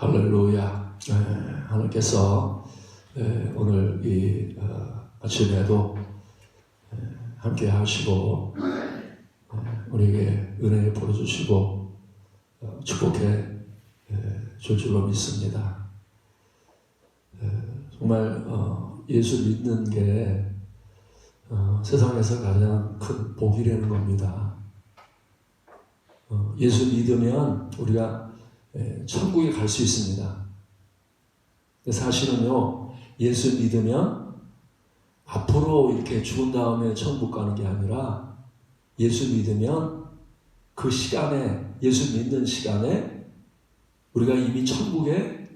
할렐루야. 에, 하나님께서 에, 오늘 이 어, 아침에도 에, 함께 하시고 에, 우리에게 은혜 보여주시고 어, 축복해 에, 줄 줄로 믿습니다. 에, 정말 어, 예수 믿는 게 어, 세상에서 가장 큰 복이라는 겁니다. 어, 예수 믿으면 우리가 예, 천국에 갈 수 있습니다. 사실은요, 예수 믿으면 앞으로 이렇게 죽은 다음에 천국 가는 게 아니라 예수 믿으면 그 시간에, 예수 믿는 시간에 우리가 이미 천국에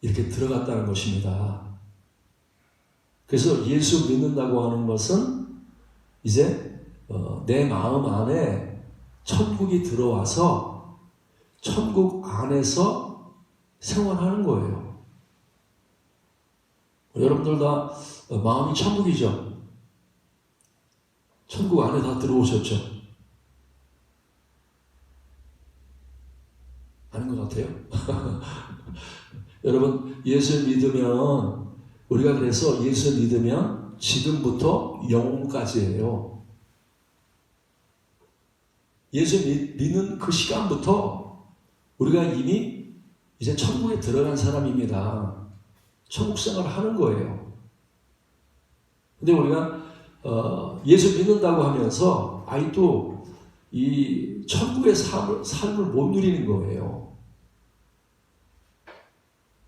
이렇게 들어갔다는 것입니다. 그래서 예수 믿는다고 하는 것은 이제 어, 내 마음 안에 천국이 들어와서 천국 안에서 생활하는 거예요. 여러분들 다 어, 마음이 천국이죠. 천국 안에 다 들어오셨죠. 아닌 것 같아요. 여러분 예수 믿으면 우리가 그래서 예수 믿으면 지금부터 영혼까지예요. 예수 믿, 믿는 그 시간부터 우리가 이미 이제 천국에 들어간 사람입니다. 천국 생활을 하는 거예요. 근데 우리가 어, 예수 믿는다고 하면서 아직도 이 천국의 삶을, 삶을 못 누리는 거예요.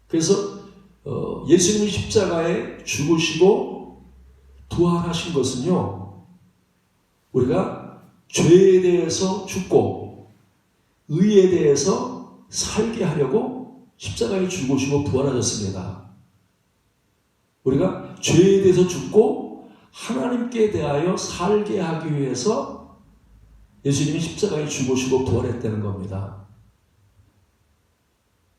그래서 어, 예수님이 십자가에 죽으시고 부활하신 것은요, 우리가 죄에 대해서 죽고 의에 대해서 살게 하려고 십자가에 죽으시고 부활하셨습니다. 우리가 죄에 대해서 죽고 하나님께 대하여 살게 하기 위해서 예수님이 십자가에 죽으시고 부활했다는 겁니다.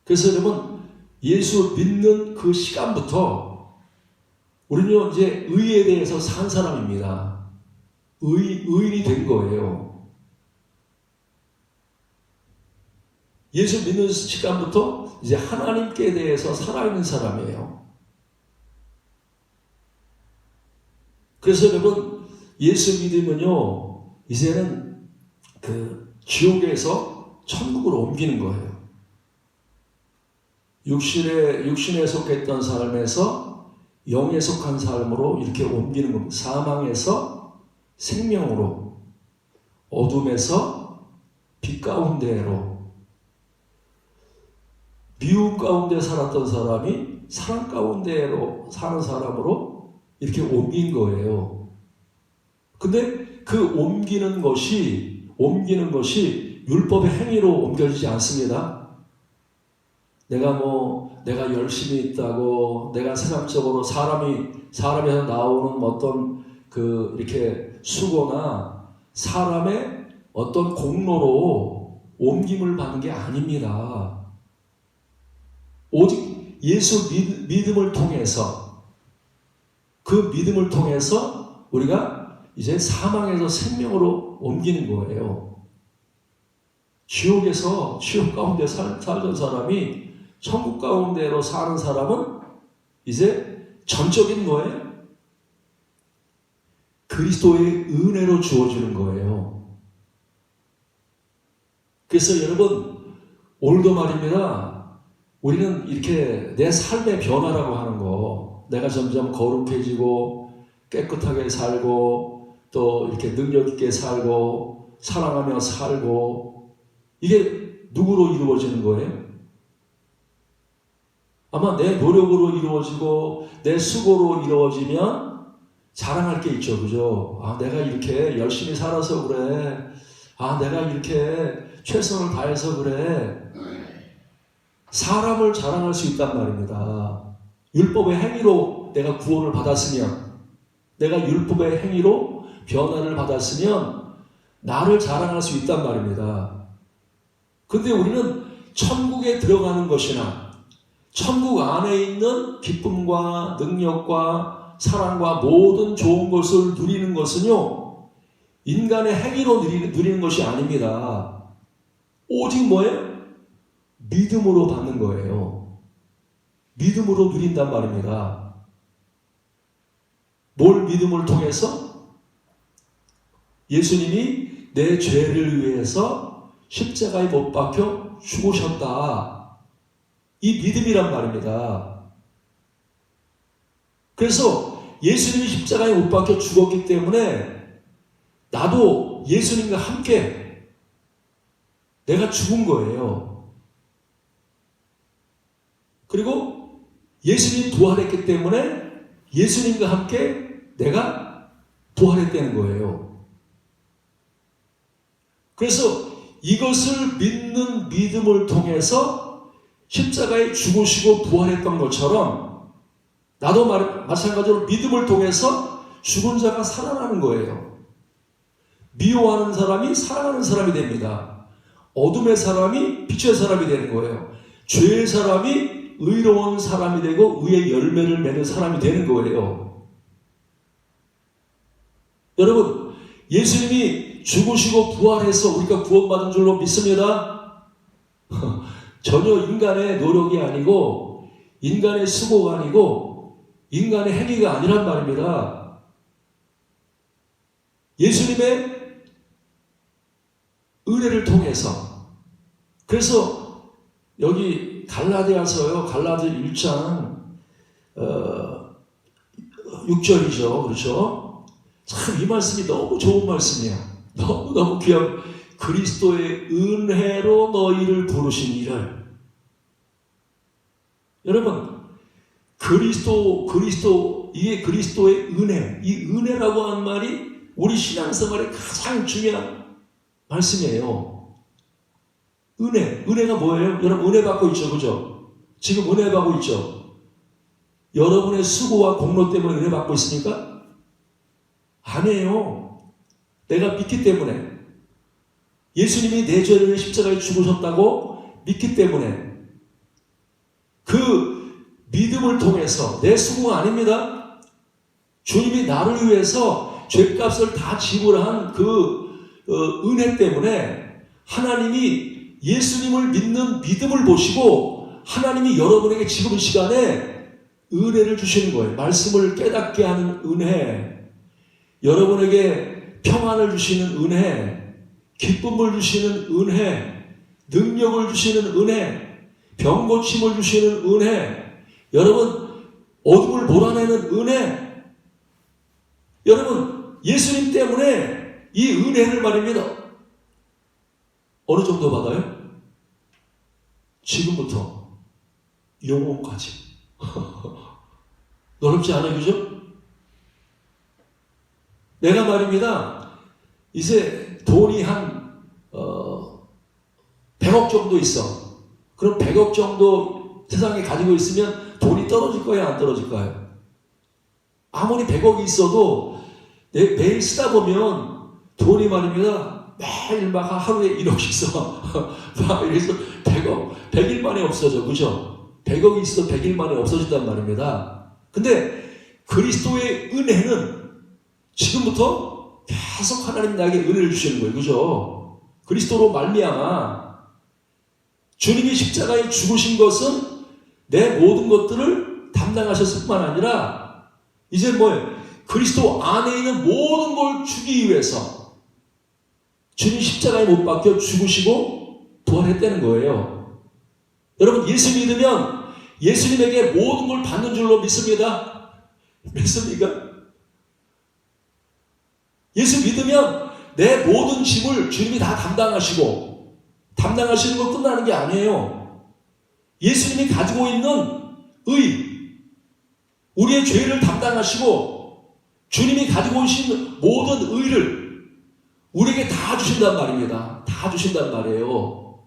그래서 여러분 예수 믿는 그 시간부터 우리는 이제 의에 대해서 산 사람입니다. 의, 의인이 된 거예요. 예수 믿는 시간부터 이제 하나님께 대해서 살아있는 사람이에요. 그래서 여러분, 예수 믿으면요, 이제는 그 지옥에서 천국으로 옮기는 거예요. 육신에, 육신에 속했던 삶에서 영에 속한 삶으로 이렇게 옮기는 겁니다. 사망에서 생명으로, 어둠에서 빛 가운데로, 미움 가운데 살았던 사람이 사랑 가운데로 사는 사람으로 이렇게 옮긴 거예요. 근데 그 옮기는 것이, 옮기는 것이 율법의 행위로 옮겨지지 않습니다. 내가 뭐, 내가 열심히 있다고, 내가 세상적으로 사람이, 사람에서 나오는 어떤 그, 이렇게 수고나 사람의 어떤 공로로 옮김을 받는 게 아닙니다. 오직 예수 믿, 믿음을 통해서, 그 믿음을 통해서 우리가 이제 사망에서 생명으로 옮기는 거예요. 지옥에서, 지옥 가운데 살, 살던 사람이 천국 가운데로 사는 사람은 이제 전적인 거예요. 그리스도의 은혜로 주어지는 거예요. 그래서 여러분, 오늘도 말입니다. 우리는 이렇게 내 삶의 변화라고 하는 거, 내가 점점 거룩해지고, 깨끗하게 살고, 또 이렇게 능력 있게 살고, 사랑하며 살고, 이게 누구로 이루어지는 거예요? 아마 내 노력으로 이루어지고 내 수고로 이루어지면 자랑할 게 있죠. 그죠? 아, 내가 이렇게 열심히 살아서 그래. 아, 내가 이렇게 최선을 다해서 그래. 사람을 자랑할 수 있단 말입니다. 율법의 행위로 내가 구원을 받았으면, 내가 율법의 행위로 변화를 받았으면, 나를 자랑할 수 있단 말입니다. 근데 우리는 천국에 들어가는 것이나, 천국 안에 있는 기쁨과 능력과 사랑과 모든 좋은 것을 누리는 것은요, 인간의 행위로 누리는, 것이 아닙니다. 오직 뭐예요? 믿음으로 받는 거예요. 믿음으로 누린단 말입니다. 뭘 믿음을 통해서? 예수님이 내 죄를 위해서 십자가에 못 박혀 죽으셨다. 이 믿음이란 말입니다. 그래서 예수님이 십자가에 못 박혀 죽었기 때문에 나도 예수님과 함께 내가 죽은 거예요. 그리고 예수님이 부활했기 때문에 예수님과 함께 내가 부활했다는 거예요. 그래서 이것을 믿는 믿음을 통해서 십자가에 죽으시고 부활했던 것처럼 나도 말- 마찬가지로 믿음을 통해서 죽은 자가 살아나는 거예요. 미워하는 사람이 사랑하는 사람이 됩니다. 어둠의 사람이 빛의 사람이 되는 거예요. 죄의 사람이 의로운 사람이 되고 의의 열매를 맺는 사람이 되는 거예요. 여러분, 예수님이 죽으시고 부활해서 우리가 구원받은 줄로 믿습니다. 전혀 인간의 노력이 아니고 인간의 수고가 아니고 인간의 행위가 아니란 말입니다. 예수님의 은혜를 통해서 그래서 여기 갈라디아서요 갈라디 1장 어, 6절이죠. 그렇죠? 참 이 말씀이 너무 좋은 말씀이에요 너무 너무 귀한 그리스도의 은혜로 너희를 부르신 이를 여러분 그리스도 그리스도 이게 그리스도의 은혜 이 은혜라고 하는 말이 우리 신앙생활의 가장 중요한 말씀이에요. 은혜, 은혜가 뭐예요? 여러분 은혜 받고 있죠, 그죠? 지금 은혜 받고 있죠. 여러분의 수고와 공로 때문에 은혜 받고 있습니까? 아니에요. 내가 믿기 때문에 예수님이 내 죄를 십자가에 죽으셨다고 믿기 때문에 그 믿음을 통해서 내 수고가 아닙니다. 주님이 나를 위해서 죄값을 다 지불한 그 어, 은혜 때문에 하나님이 예수님을 믿는 믿음을 보시고 하나님이 여러분에게 지금 이 시간에 은혜를 주시는 거예요. 말씀을 깨닫게 하는 은혜, 여러분에게 평안을 주시는 은혜, 기쁨을 주시는 은혜, 능력을 주시는 은혜, 병 고침을 주시는 은혜, 여러분 어둠을 몰아내는 은혜, 여러분 예수님 때문에 이 은혜를 말입니다. 어느 정도 받아요? 지금부터 영혼까지. 어렵지 않아요, 그죠? 내가 말입니다. 이제 돈이 한, 어, 100억 정도 있어. 그럼 100억 정도 세상에 가지고 있으면 돈이 떨어질 거야, 안 떨어질까요? 아무리 100억이 있어도 내, 매일 쓰다 보면 돈이 말입니다. 매일 막 하루에 1억씩 써. 막 이래서 100억, 100일 만에 없어져. 그죠? 100억이 있어도 100일 만에 없어진단 말입니다. 근데 그리스도의 은혜는 지금부터 계속 하나님 나에게 은혜를 주시는 거예요. 그죠? 그리스도로 말미암아 주님이 십자가에 죽으신 것은 내 모든 것들을 담당하셨을 뿐만 아니라 이제 뭐예요? 그리스도 안에 있는 모든 걸 주기 위해서 주님 십자가에 못 박혀 죽으시고 부활했다는 거예요. 여러분 예수 믿으면 예수님에게 모든 걸 받는 줄로 믿습니다. 믿습니까? 예수 믿으면 내 모든 짐을 주님이 다 담당하시고 담당하시는 건 끝나는 게 아니에요. 예수님이 가지고 있는 의, 우리의 죄를 담당하시고 주님이 가지고 오신 모든 의를 우리에게 다 주신단 말입니다. 다 주신단 말이에요.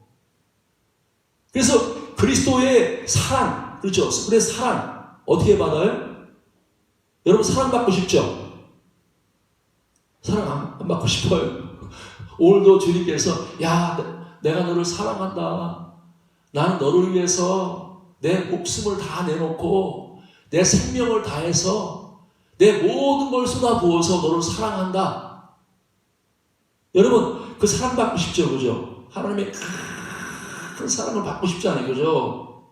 그래서 그리스도의 사랑, 그렇죠? 그의 사랑 어떻게 받아요? 여러분 사랑받고 싶죠? 사랑 안, 안 받고 싶어요. 오늘도 주님께서 야 내가 너를 사랑한다. 나는 너를 위해서 내 목숨을 다 내놓고 내 생명을 다해서 내 모든 걸 쏟아부어서 너를 사랑한다. 여러분 그 사랑 받고 싶죠, 그죠? 하나님의 큰 사랑을 받고 싶지 않아요. 그죠?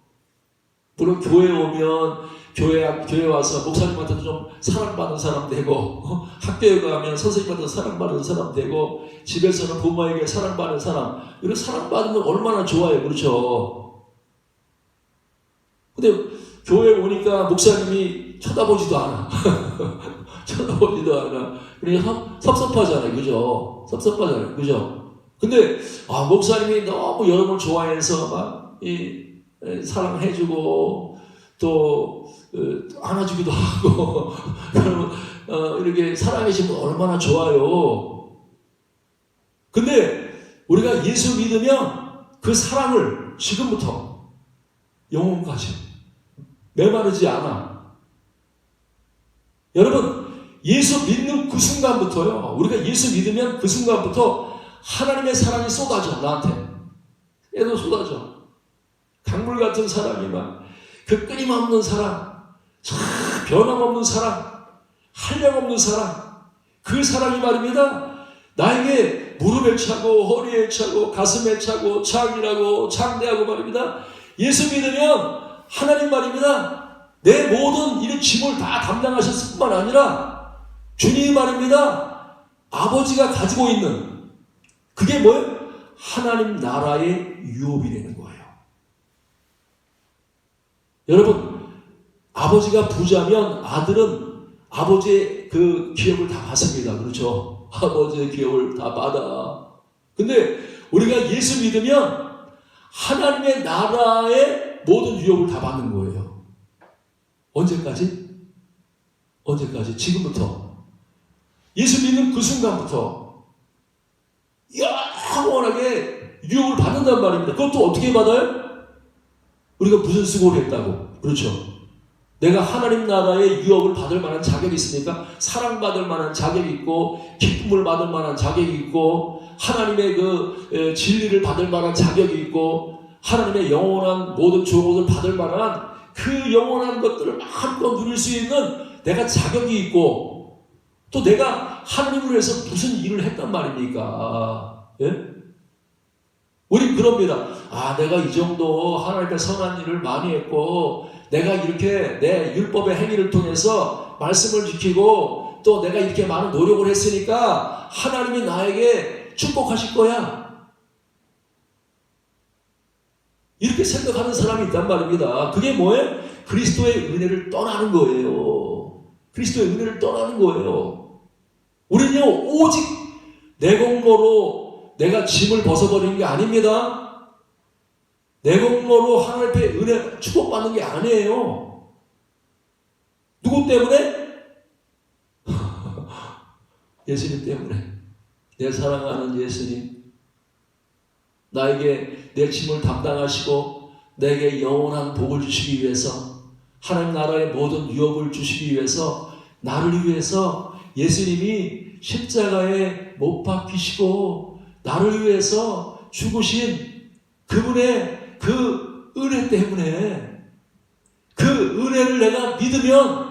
물론 교회에 오면 교회, 교회 와서 목사님한테도 좀 사랑받는 사람 되고 어? 학교에 가면 선생님한테 사랑받는 사람 되고 집에서는 부모에게 사랑받는 사람 이런 사랑받는 건 얼마나 좋아요. 그렇죠? 근데 교회에 오니까 목사님이 쳐다보지도 않아. 쳐다보지도 않아. 그러니까 섭- 섭섭하잖아요. 그죠? 섭섭하잖아요. 그죠? 근데, 아, 목사님이 너무 여러분을 좋아해서 막, 이, 에, 사랑해주고, 또, 어, 안아주기도 하고, 그러면, 어, 이렇게 사랑해주면 얼마나 좋아요. 근데, 우리가 예수 믿으면 그 사랑을 지금부터 영혼까지 메마르지 않아. 여러분, 예수 믿는 그 순간부터요. 우리가 예수 믿으면 그 순간부터 하나님의 사랑이 쏟아져 나한테. 얘도 쏟아져. 강물 같은 사랑이 막그 끊임없는 사랑, 참 변함없는 사랑, 한량없는 사랑. 그 사랑이 말입니다. 나에게 무릎에 차고 허리에 차고 가슴에 차고 창이라고 창대하고 말입니다. 예수 믿으면 하나님 말입니다. 내 모든 이런 짐을 다 담당하셨을 뿐만 아니라 주님 말입니다. 아버지가 가지고 있는 그게 뭐예요? 하나님 나라의 유업이 되는 거예요. 여러분, 아버지가 부자면 아들은 아버지의 그 기업을 다 받습니다. 그렇죠? 아버지의 기업을 다 받아. 근데 우리가 예수 믿으면 하나님의 나라의 모든 유업을 다 받는 거예요. 언제까지? 언제까지? 지금부터. 예수 믿는 그 순간부터 영원하게 유업을 받는단 말입니다. 그것도 어떻게 받아요? 우리가 무슨 수고를 했다고. 그렇죠. 내가 하나님 나라의 유업을 받을 만한 자격이 있으니까 사랑받을 만한 자격이 있고 기쁨을 받을 만한 자격이 있고 하나님의 그 에, 진리를 받을 만한 자격이 있고 하나님의 영원한 모든 조언을 받을 만한 그 영원한 것들을 마음껏 누릴 수 있는 내가 자격이 있고 또 내가 하나님을 위해서 무슨 일을 했단 말입니까? 예? 우린 그럽니다. 아, 내가 이 정도 하나님께 선한 일을 많이 했고, 내가 이렇게 내 율법의 행위를 통해서 말씀을 지키고, 또 내가 이렇게 많은 노력을 했으니까 하나님이 나에게 축복하실 거야. 이렇게 생각하는 사람이 있단 말입니다. 그게 뭐예요? 그리스도의 은혜를 떠나는 거예요. 그리스도의 은혜를 떠나는 거예요. 우리는요, 오직 내 공로로 내가 짐을 벗어버리는 게 아닙니다. 내 공로로 하나님 앞에 은혜 축복받는 게 아니에요. 누구 때문에? 예수님 때문에. 내 사랑하는 예수님. 나에게 내 짐을 담당하시고 내게 영원한 복을 주시기 위해서 하나님 나라의 모든 유업을 주시기 위해서 나를 위해서 예수님이 십자가에 못 박히시고 나를 위해서 죽으신 그분의 그 은혜 때문에 그 은혜를 내가 믿으면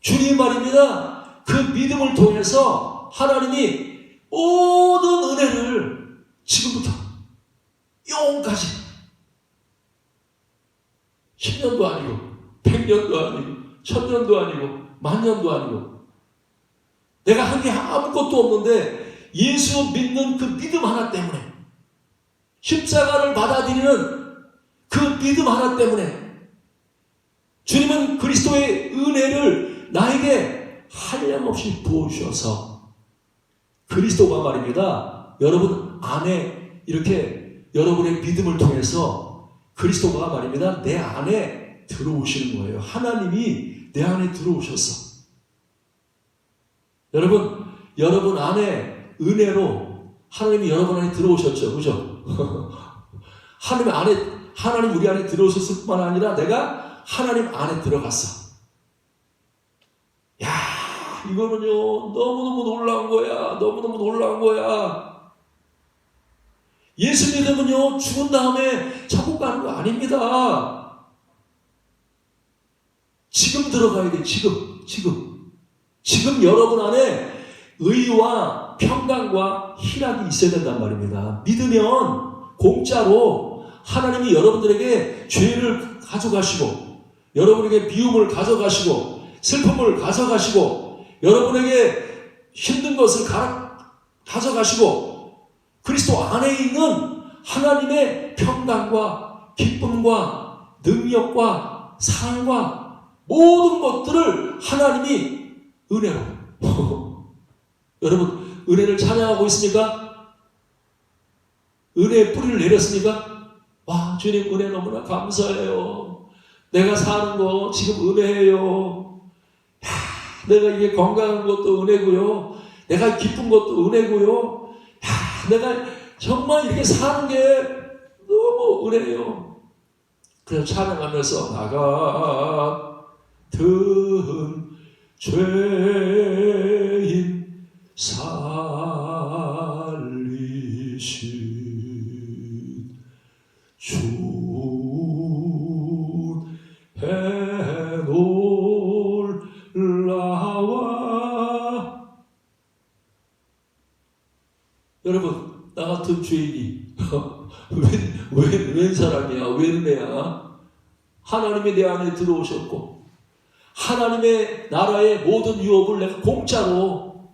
주님 말입니다. 그 믿음을 통해서 하나님이 모든 은혜를 지금부터 영원까지 10년도 아니고 100년도 아니고 1000년도 아니고 만년도 아니고 내가 한 게 아무것도 없는데 예수 믿는 그 믿음 하나 때문에 십자가를 받아들이는 그 믿음 하나 때문에 주님은 그리스도의 은혜를 나에게 한량없이 부어주셔서 그리스도가 말입니다. 여러분 안에 이렇게 여러분의 믿음을 통해서 그리스도가 말입니다. 내 안에 들어오시는 거예요. 하나님이 내 안에 들어오셨어. 여러분, 여러분 안에 은혜로 하나님이 여러분 안에 들어오셨죠. 그죠? 하나님 안에, 하나님 우리 안에 들어오셨을 뿐만 아니라 내가 하나님 안에 들어갔어. 야, 이거는요, 너무너무 놀라운 거야. 너무너무 놀라운 거야. 예수 믿으면요, 죽은 다음에 천국 가는 거 아닙니다. 지금 들어가야 돼, 지금, 지금. 지금 여러분 안에 의와 평강과 희락이 있어야 된단 말입니다. 믿으면 공짜로 하나님이 여러분들에게 죄를 가져가시고 여러분에게 미움을 가져가시고 슬픔을 가져가시고 여러분에게 힘든 것을 가, 가져가시고 그리스도 안에 있는 하나님의 평강과 기쁨과 능력과 사랑과 모든 것들을 하나님이 은혜로 여러분 은혜를 찬양하고 있습니까? 은혜의 뿌리를 내렸습니까? 와 주님 은혜 너무나 감사해요. 내가 사는 거 지금 은혜예요. 야, 내가 이게 건강한 것도 은혜고요. 내가 기쁜 것도 은혜고요. 야, 내가 정말 이렇게 사는 게 너무 은혜예요. 그래서 찬양하면서 나가 든 죄인 살리신 주 해놀라와. 여러분 나 같은 죄인이 웬, 웬, 웬 사람이야? 웬 애야? 하나님이 내 안에 들어오셨고 하나님의 나라의 모든 유업을 내가 공짜로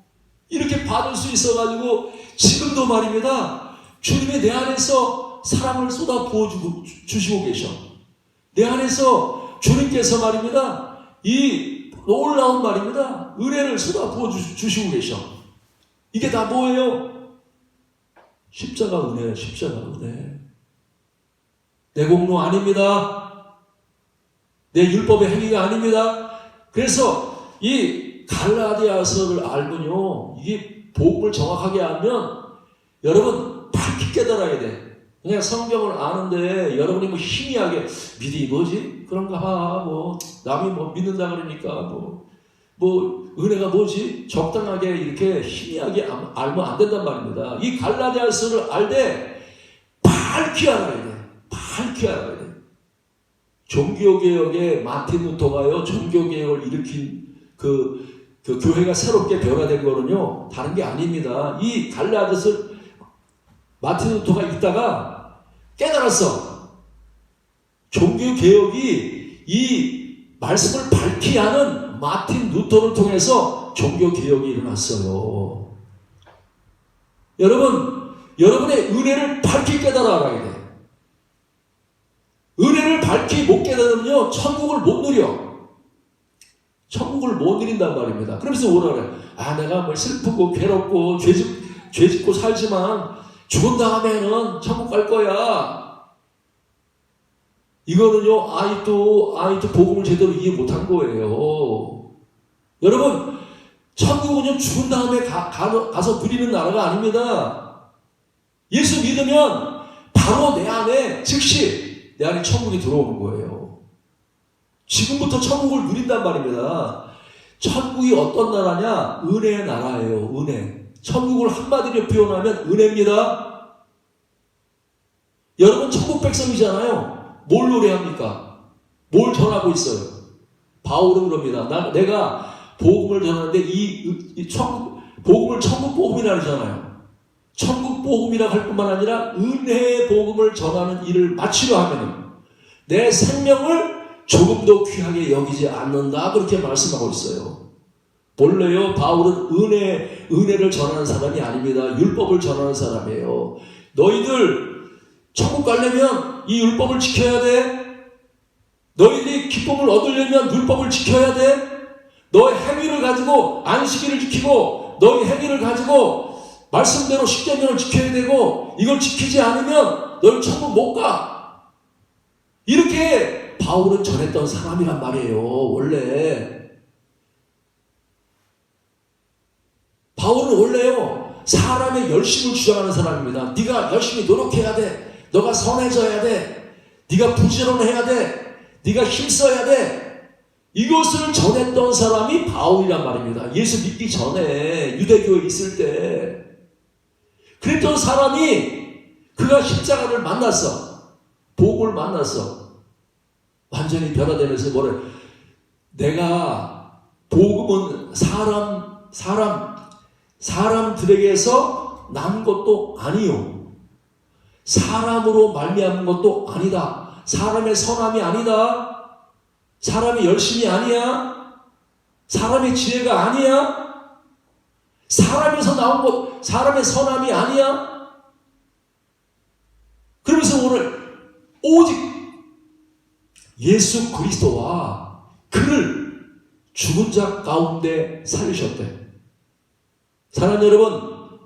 이렇게 받을 수 있어가지고 지금도 말입니다 주님이 내 안에서 사랑을 쏟아 부어주고 주시고 계셔 내 안에서 주님께서 말입니다 이 놀라운 말입니다 은혜를 쏟아 부어 주- 주시고 계셔 이게 다 뭐예요? 십자가 은혜, 십자가 은혜. 내 공로 아닙니다. 내 율법의 행위가 아닙니다. 그래서 이 갈라디아서를 알면요, 이게 복음을 정확하게 알면 여러분 밝히 깨달아야 돼. 그냥 성경을 아는데 여러분이 뭐 희미하게 믿음이 뭐지? 그런가 봐. 뭐 남이 뭐 믿는다 그러니까 뭐. 뭐 은혜가 뭐지? 적당하게 이렇게 희미하게 알- 알면 안 된단 말입니다. 이 갈라디아서를 알되 밝히 알아야 돼. 밝히 알아야 돼. 종교개혁의 마틴 루터가요, 종교개혁을 일으킨 그, 그 교회가 새롭게 변화된 거는요, 다른 게 아닙니다. 이 갈라디아서 마틴 루터가 있다가 깨달았어. 종교개혁이 이 말씀을 밝히 하는 마틴 루터를 통해서 종교개혁이 일어났어요. 여러분, 여러분의 은혜를 밝히 깨달아 알아야 돼. 은혜를 밝히 못 깨달으면요, 천국을 못 누려. 천국을 못 누린단 말입니다. 그러면서 그래? 아, 내가 뭐 슬프고 괴롭고 죄짓, 죄짓고 살지만 죽은 다음에는 천국 갈 거야. 이거는요, 아이도, 아이도 복음을 제대로 이해 못한 거예요. 여러분, 천국은요, 죽은 다음에 가, 가, 가서 누리는 나라가 아닙니다. 예수 믿으면 바로 내 안에, 즉시 내 안에 천국이 들어오는 거예요. 지금부터 천국을 누린단 말입니다. 천국이 어떤 나라냐? 은혜의 나라예요, 은혜. 천국을 한마디로 표현하면 은혜입니다. 여러분, 천국 백성이잖아요. 뭘 노래합니까? 뭘 전하고 있어요? 바울은 그럽니다. 나, 내가 복음을 전하는데 이, 이 천국, 복음을 천국 복음이라 하잖아요. 천국 복음이라 할 뿐만 아니라 은혜의 복음을 전하는 일을 마치려 하면은 내 생명을 조금도 귀하게 여기지 않는다. 그렇게 말씀하고 있어요. 본래요, 바울은 은혜, 은혜를 전하는 사람이 아닙니다. 율법을 전하는 사람이에요. 너희들 천국 가려면 이 율법을 지켜야 돼. 너희들이 기쁨을 얻으려면 율법을 지켜야 돼. 너의 행위를 가지고 안식일을 지키고 너의 행위를 가지고 말씀대로 십계명을 지켜야 되고 이걸 지키지 않으면 너희 천국 못 가. 이렇게 바울은 전했던 사람이란 말이에요. 원래 바울은 원래요 사람의 열심을 주장하는 사람입니다. 네가 열심히 노력해야 돼. 너가 선해져야 돼. 네가 부지런해야 돼. 네가 힘써야 돼. 이것을 전했던 사람이 바울이란 말입니다. 예수 믿기 전에 유대교에 있을 때 그랬던 사람이 그가 십자가를 만났어. 복을 만났어. 완전히 변화되면서 뭐래? 내가 복음은 사람 사람 사람들에게서 난 것도 아니요. 사람으로 말미암은 것도 아니다. 사람의 선함이 아니다. 사람의 열심이 아니야. 사람의 지혜가 아니야. 사람에서 나온 것, 사람의 선함이 아니야. 그러면서 오늘 오직 예수 그리스도와 그를 죽은 자 가운데 살리셨대. 사랑하는 여러분,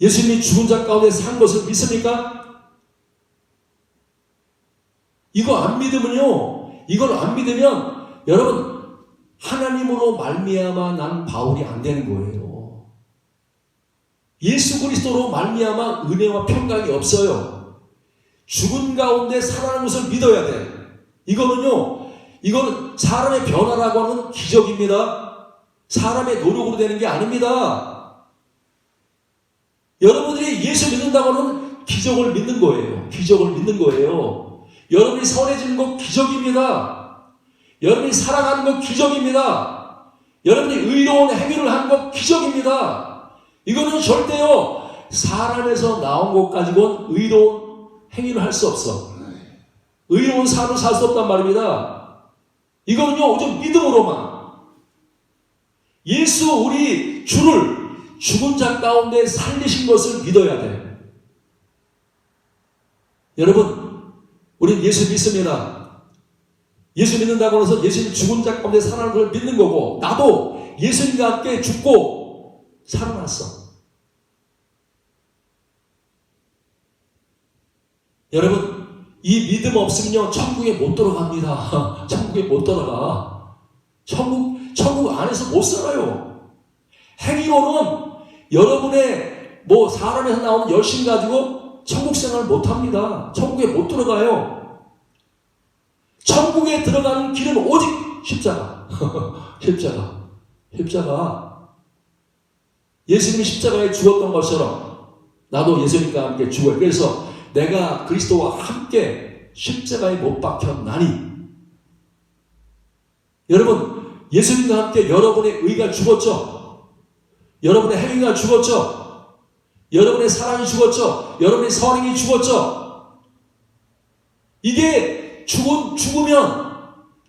예수님이 죽은 자 가운데 산 것을 믿습니까? 이거 안 믿으면요, 이걸 안 믿으면 여러분 하나님으로 말미암아 난 바울이 안 되는 거예요. 예수 그리스도로 말미암아 은혜와 평강이 없어요. 죽은 가운데 살아나는 것을 믿어야 돼. 이거는요, 이거는 사람의 변화라고 하는 기적입니다. 사람의 노력으로 되는 게 아닙니다. 여러분들이 예수 믿는다고 하는 기적을 믿는 거예요. 기적을 믿는 거예요. 여러분이 선해지는 것 기적입니다. 여러분이 사랑하는 것 기적입니다. 여러분이 의로운 행위를 하는 것 기적입니다. 이거는 절대요, 사람에서 나온 것 가지고는 의로운 행위를 할 수 없어. 의로운 삶을 살 수 없단 말입니다. 이거는요, 오직 믿음으로만. 예수 우리 주를 죽은 자 가운데 살리신 것을 믿어야 돼. 여러분, 우리 예수 믿습니다. 예수 믿는다고 해서 예수님 죽은 자 가운데 살아나는 걸 믿는 거고, 나도 예수님과 함께 죽고 살아났어. 여러분, 이 믿음 없으면요, 천국에 못 들어갑니다. 천국에 못 들어가. 천국, 천국 안에서 못 살아요. 행위로는 여러분의 뭐 사람에서 나오는 열심 가지고 천국 생활 못 합니다. 천국에 못 들어가요. 천국에 들어가는 길은 오직 십자가. 십자가. 십자가. 예수님이 십자가에 죽었던 것처럼 나도 예수님과 함께 죽어요. 그래서 내가 그리스도와 함께 십자가에 못 박혔나니 여러분 예수님과 함께 여러분의 의가 죽었죠. 여러분의 행위가 죽었죠. 여러분의 사랑이 죽었죠. 여러분의 선행이 죽었죠. 이게 죽은, 죽으면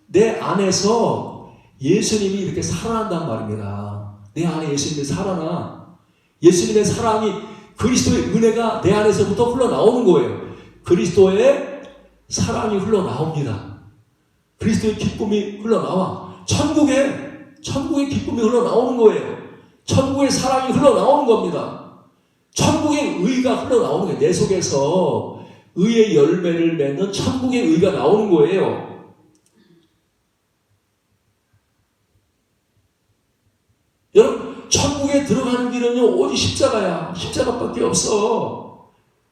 내 안에서 예수님이 이렇게 살아난단 말입니다. 내 안에 예수님이 살아나. 예수님의 사랑이 그리스도의 은혜가 내 안에서부터 흘러나오는 거예요. 그리스도의 사랑이 흘러나옵니다. 그리스도의 기쁨이 흘러나와. 천국에, 천국의 기쁨이 흘러나오는 거예요. 천국의 사랑이 흘러나오는 겁니다. 천국의 의가 흘러나오는 거예요. 내 속에서 의의 열매를 맺는 천국의 의가 나오는 거예요. 여러분, 천국에 들어가는 길은요, 오직 십자가야. 십자가밖에 없어.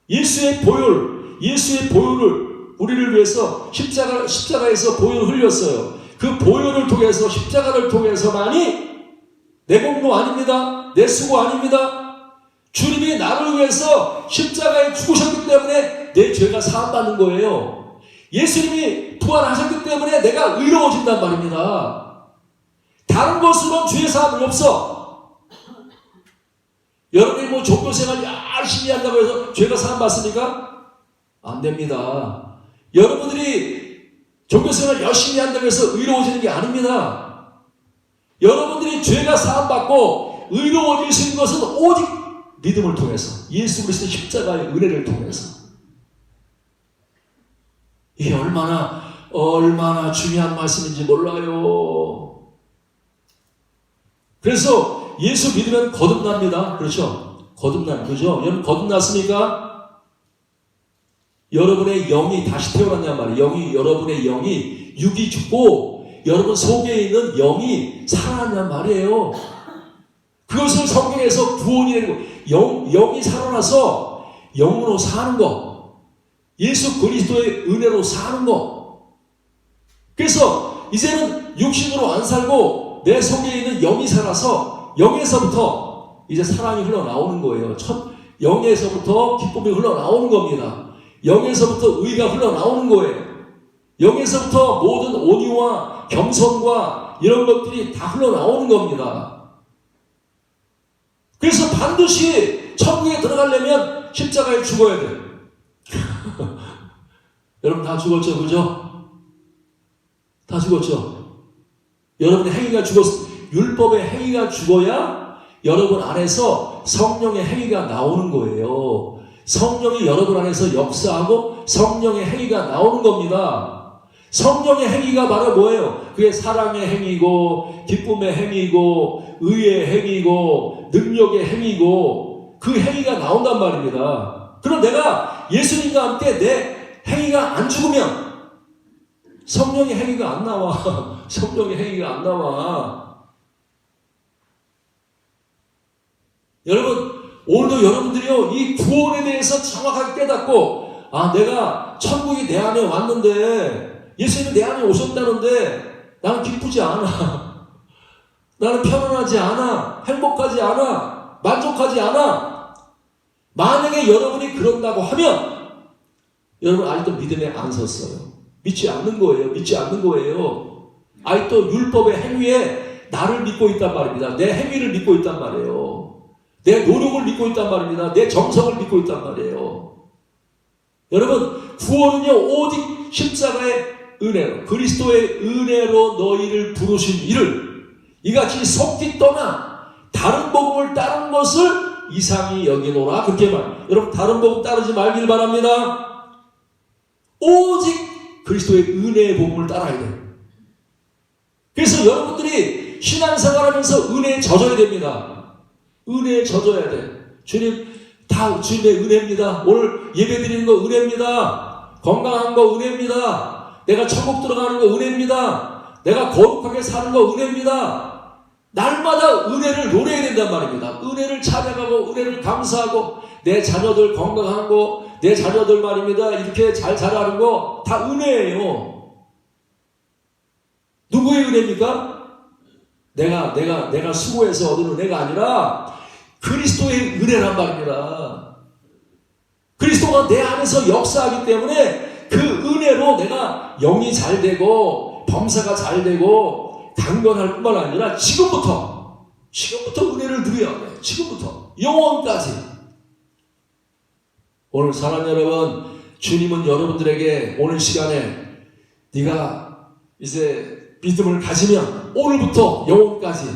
예수의 보혈, 예수의 보혈을 우리를 위해서 십자가, 십자가에서 보혈을 흘렸어요. 그 보혈을 통해서, 십자가를 통해서만이 내 공로 아닙니다. 내 수고 아닙니다. 주님이 나를 위해서 십자가에 죽으셨기 때문에 내 죄가 사함받는 거예요. 예수님이 부활하셨기 때문에 내가 의로워진단 말입니다. 다른 것으로는 죄 사함이 없어. 여러분이 뭐 종교 생활 열심히 한다고 해서 죄가 사함받습니까? 안 됩니다. 여러분들이 종교 생활 열심히 한다고 해서 의로워지는 게 아닙니다. 여러분들이 죄가 사함받고 의로워질 수 있는 것은 오직 믿음을 통해서 예수 그리스도 십자가의 은혜를 통해서 이게 얼마나 얼마나 중요한 말씀인지 몰라요. 그래서 예수 믿으면 거듭납니다. 그렇죠? 거듭난 그죠? 여러분 거듭났습니까? 여러분의 영이 다시 태어났냔 말이에요. 영이 여러분의 영이 육이 죽고 여러분 속에 있는 영이 살아났냔 말이에요. 그것을 성경에서 구원이라는 거, 영, 영이 살아나서 영으로 사는 거, 예수 그리스도의 은혜로 사는 거. 그래서 이제는 육신으로 안 살고 내 속에 있는 영이 살아서 영에서부터 이제 사랑이 흘러나오는 거예요. 첫 영에서부터 기쁨이 흘러나오는 겁니다. 영에서부터 의가 흘러나오는 거예요. 영에서부터 모든 온유와 겸손과 이런 것들이 다 흘러나오는 겁니다. 그래서 반드시 천국에 들어가려면 십자가에 죽어야 돼. 여러분 다 죽었죠, 그죠? 다 죽었죠. 여러분의 행위가 죽었, 율법의 행위가 죽어야 여러분 안에서 성령의 행위가 나오는 거예요. 성령이 여러분 안에서 역사하고 성령의 행위가 나오는 겁니다. 성령의 행위가 바로 뭐예요? 그게 사랑의 행위고, 기쁨의 행위고, 의의 행위고, 능력의 행위고, 그 행위가 나온단 말입니다. 그럼 내가 예수님과 함께 내 행위가 안 죽으면 성령의 행위가 안 나와. 성령의 행위가 안 나와. 여러분, 오늘도 여러분들이요, 이 구원에 대해서 정확하게 깨닫고, 아, 내가 천국이 내 안에 왔는데, 예수님이 내 안에 오셨다는데, 나는 기쁘지 않아. 나는 편안하지 않아. 행복하지 않아. 만족하지 않아. 만약에 여러분이 그런다고 하면, 여러분 아직도 믿음에 안 섰어요. 믿지 않는 거예요. 믿지 않는 거예요. 아직도 율법의 행위에 나를 믿고 있단 말입니다. 내 행위를 믿고 있단 말이에요. 내 노력을 믿고 있단 말입니다. 내 정성을 믿고 있단 말이에요. 여러분, 구원은요, 오직 십자가의 은혜로, 그리스도의 은혜로 너희를 부르신 이를 이같이 속기 떠나 다른 복음을 따른 것을 이상히 여기노라. 그렇게 말. 여러분, 다른 복음 따르지 말길 바랍니다. 오직 그리스도의 은혜의 복음을 따라야 돼요. 그래서 여러분들이 신앙생활 하면서 은혜에 젖어야 됩니다. 은혜에 젖어야 돼. 주님, 다 주님의 은혜입니다. 오늘 예배 드리는 거 은혜입니다. 건강한 거 은혜입니다. 내가 천국 들어가는 거 은혜입니다. 내가 거룩하게 사는 거 은혜입니다. 날마다 은혜를 노래해야 된단 말입니다. 은혜를 찬양하고 은혜를 감사하고 내 자녀들 건강한 거, 내 자녀들 말입니다. 이렇게 잘 자라는 거 다 은혜예요. 누구의 은혜입니까? 내가 내가 내가 수고해서 얻은 은혜가 아니라 그리스도의 은혜란 말입니다. 그리스도가 내 안에서 역사하기 때문에 그 은혜로 내가 영이 잘 되고 범사가 잘 되고 강건할 뿐만 아니라 지금부터 지금부터 은혜를 누려야 돼. 지금부터 영원까지. 오늘 사랑 여러분, 주님은 여러분들에게 오늘 시간에 네가 이제 믿음을 가지면 오늘부터 영원까지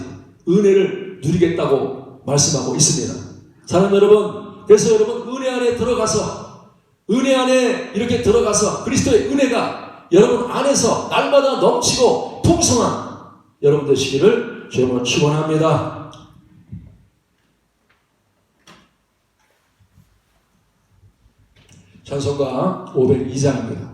은혜를 누리겠다고 말씀하고 있습니다. 사랑 여러분, 그래서 여러분 은혜 안에 들어가서 은혜 안에 이렇게 들어가서 그리스도의 은혜가 여러분 안에서 날마다 넘치고 풍성한 여러분 되시기를 주님으로 축원합니다. 찬송가 502장입니다.